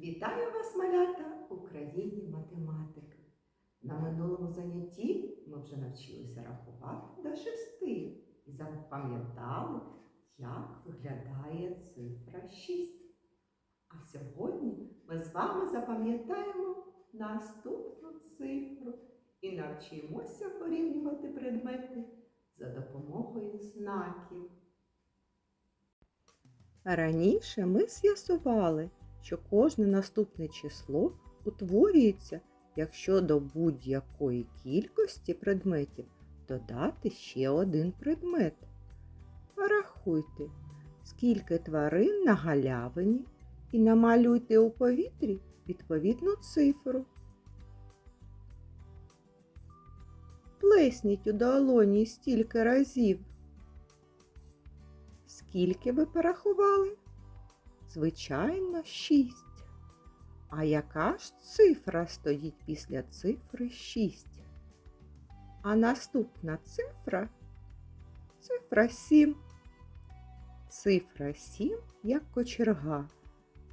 Вітаю вас, малята, Україні математики. На минулому занятті ми вже навчилися рахувати до шести і запам'ятали, як виглядає цифра 6. А сьогодні ми з вами запам'ятаємо наступну цифру і навчимося порівнювати предмети за допомогою знаків. Раніше ми з'ясували, що кожне наступне число утворюється, якщо до будь-якої кількості предметів додати ще один предмет. Порахуйте, скільки тварин на галявині і намалюйте у повітрі відповідну цифру. Плесніть у долоні стільки разів. Скільки ви порахували? Звичайно, шість. А яка ж цифра стоїть після цифри 6? А наступна цифра цифра 7. Цифра 7 як кочерга.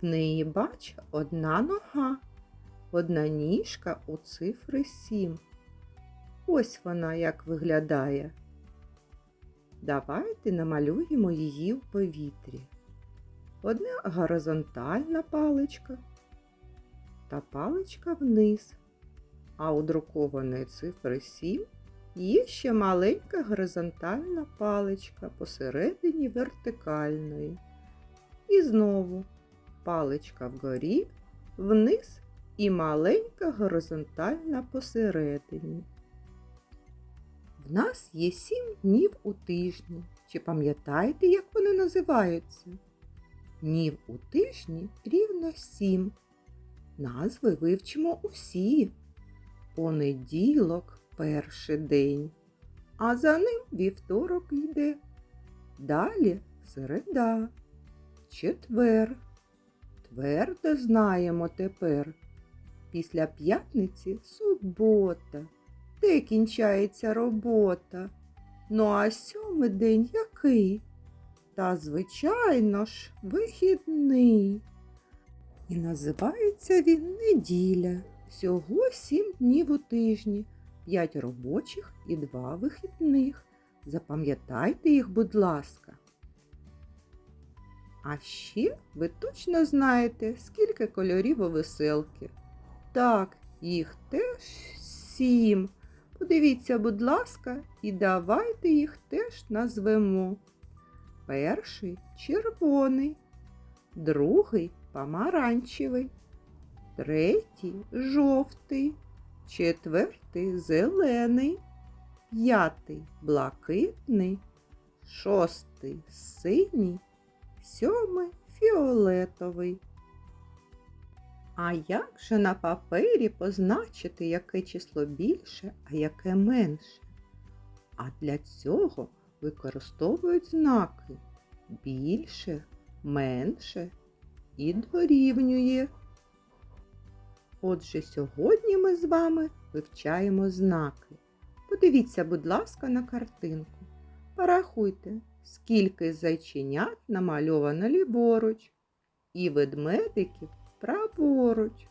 В неї, бач, одна нога, одна ніжка у цифри 7. Ось вона як виглядає. Давайте намалюємо її в повітрі. Одна горизонтальна паличка та паличка вниз. А у друкованої цифри 7 є ще маленька горизонтальна паличка посередині вертикальної. І знову паличка вгорі, вниз і маленька горизонтальна посередині. В нас є сім днів у тижні. Чи пам'ятаєте, як вони називаються? Днів у тижні рівно сім. Назви вивчимо усі. Понеділок перший день, а за ним вівторок йде. Далі середа, четвер. Твердо знаємо тепер. Після п'ятниці субота, де кінчається робота. Ну а сьомий день який? Та, звичайно ж, вихідний. І називається він неділя. Всього сім днів у тижні, п'ять робочих і два вихідних. Запам'ятайте їх, будь ласка. А ще ви точно знаєте, скільки кольорів у веселки. Так, їх теж сім. Подивіться, будь ласка, і давайте їх теж назвемо. Перший червоний, другий помаранчевий, третій жовтий, четвертий зелений, п'ятий блакитний, шостий синій, сьомий фіолетовий. А як же на папері позначити, яке число більше, а яке менше? А для цього використовують знаки більше, менше і дорівнює. Отже, сьогодні ми з вами вивчаємо знаки. Подивіться, будь ласка, на картинку. Порахуйте, скільки зайченят намальовано ліворуч і ведмедиків праворуч.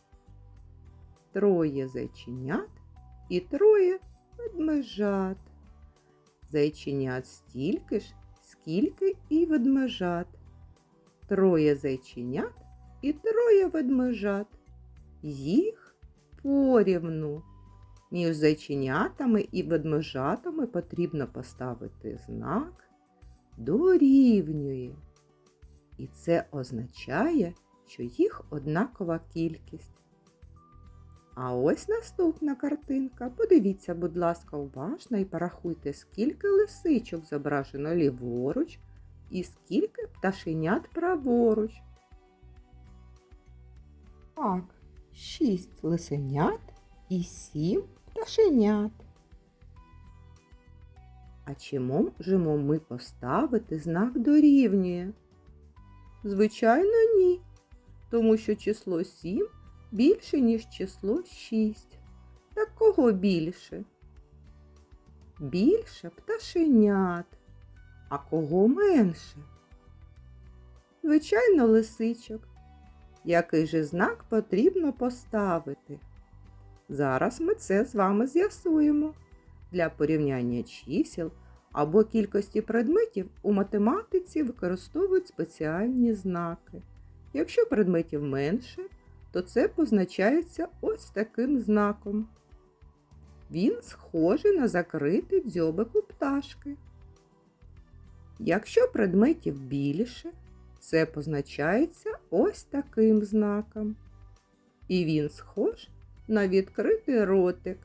Троє зайченят і троє ведмежат. Зайченят стільки ж, скільки і ведмежат. Троє зайченят і троє ведмежат. Їх порівну. Між зайченятами і ведмежатами потрібно поставити знак дорівнює. І це означає, що їх однакова кількість. А ось наступна картинка. Подивіться, будь ласка, уважно і порахуйте, скільки лисичок зображено ліворуч і скільки пташенят праворуч. Так, шість лисенят і сім пташенят. А чи можемо ми поставити знак дорівнює? Звичайно, ні, тому що число 7 більше, ніж число 6. Так кого більше? Більше пташенят. А кого менше? Звичайно, лисичок. який же знак потрібно поставити? Зараз ми це з вами з'ясуємо. Для порівняння чисел або кількості предметів у математиці використовують спеціальні знаки. Якщо предметів менше, то це позначається ось таким знаком. Він схожий на закритий дзьобик у пташки. Якщо предметів більше, це позначається ось таким знаком. І він схож на відкритий ротик.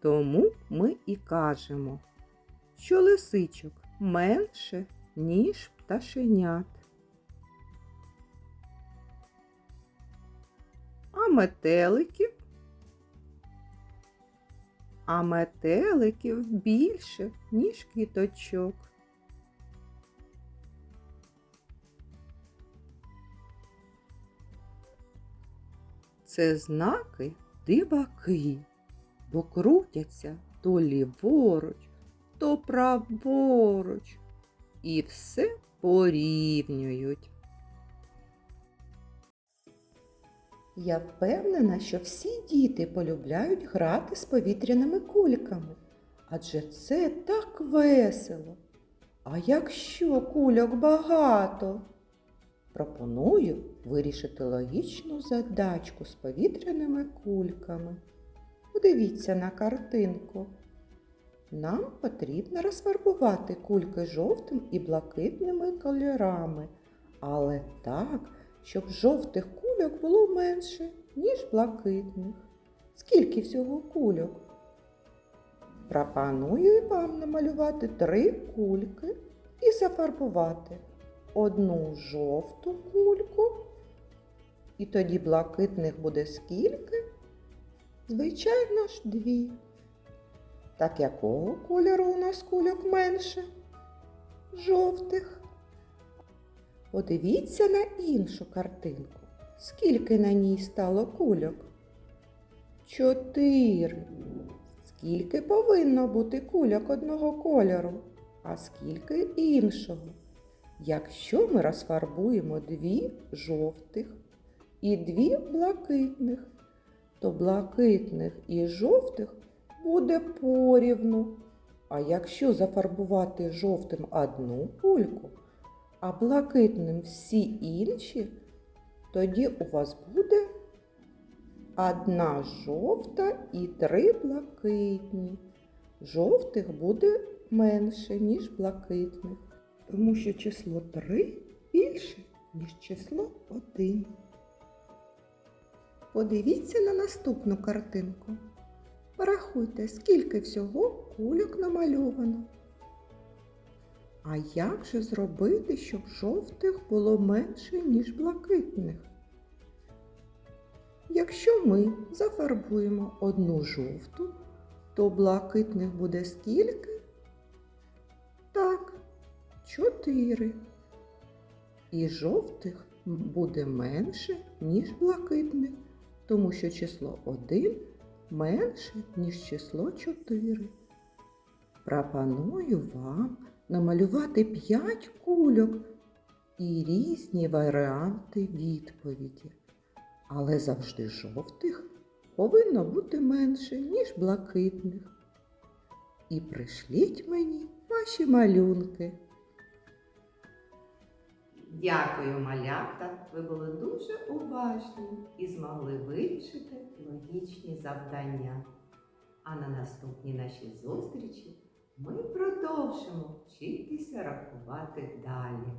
Тому ми і кажемо, що лисичок менше, ніж пташенят. Метеликів? А метеликів більше, ніж квіточок. Це знаки диваки, бо крутяться то ліворуч, то праворуч і все порівнюють. Я впевнена, що всі діти полюбляють грати з повітряними кульками, адже це так весело. А якщо кульок багато? Пропоную вирішити логічну задачку з повітряними кульками. Подивіться на картинку. Нам потрібно розфарбувати кульки жовтим і блакитними кольорами, але так, щоб жовтих кульок було менше, ніж блакитних. Скільки всього кульок? Пропоную вам намалювати три кульки і зафарбувати одну жовту кульку. І тоді блакитних буде скільки? Звичайно ж, дві. Так якого кольору у нас кульок менше? Жовтих. Подивіться на іншу картинку. Скільки на ній стало кульок? Чотири. Скільки повинно бути кульок одного кольору, а скільки іншого? Якщо ми розфарбуємо дві жовтих і дві блакитних, то блакитних і жовтих буде порівну. А якщо зафарбувати жовтим одну кульку, а блакитним всі інші, тоді у вас буде одна жовта і три блакитні. Жовтих буде менше, ніж блакитних, тому що число 3 більше, ніж число 1. Подивіться на наступну картинку. Порахуйте, скільки всього кульок намальовано. А як же зробити, щоб жовтих було менше, ніж блакитних? Якщо ми зафарбуємо одну жовту, то блакитних буде скільки? Так, чотири. І жовтих буде менше, ніж блакитних, тому що число 1 менше, ніж число 4. Пропоную вам намалювати 5 кульок і різні варіанти відповіді. Але завжди жовтих повинно бути менше, ніж блакитних. І пришліть мені ваші малюнки. Дякую, малята. Ви були дуже уважні і змогли вирішити логічні завдання. А на наступній нашій зустрічі ми продовжимо вчитися рахувати далі.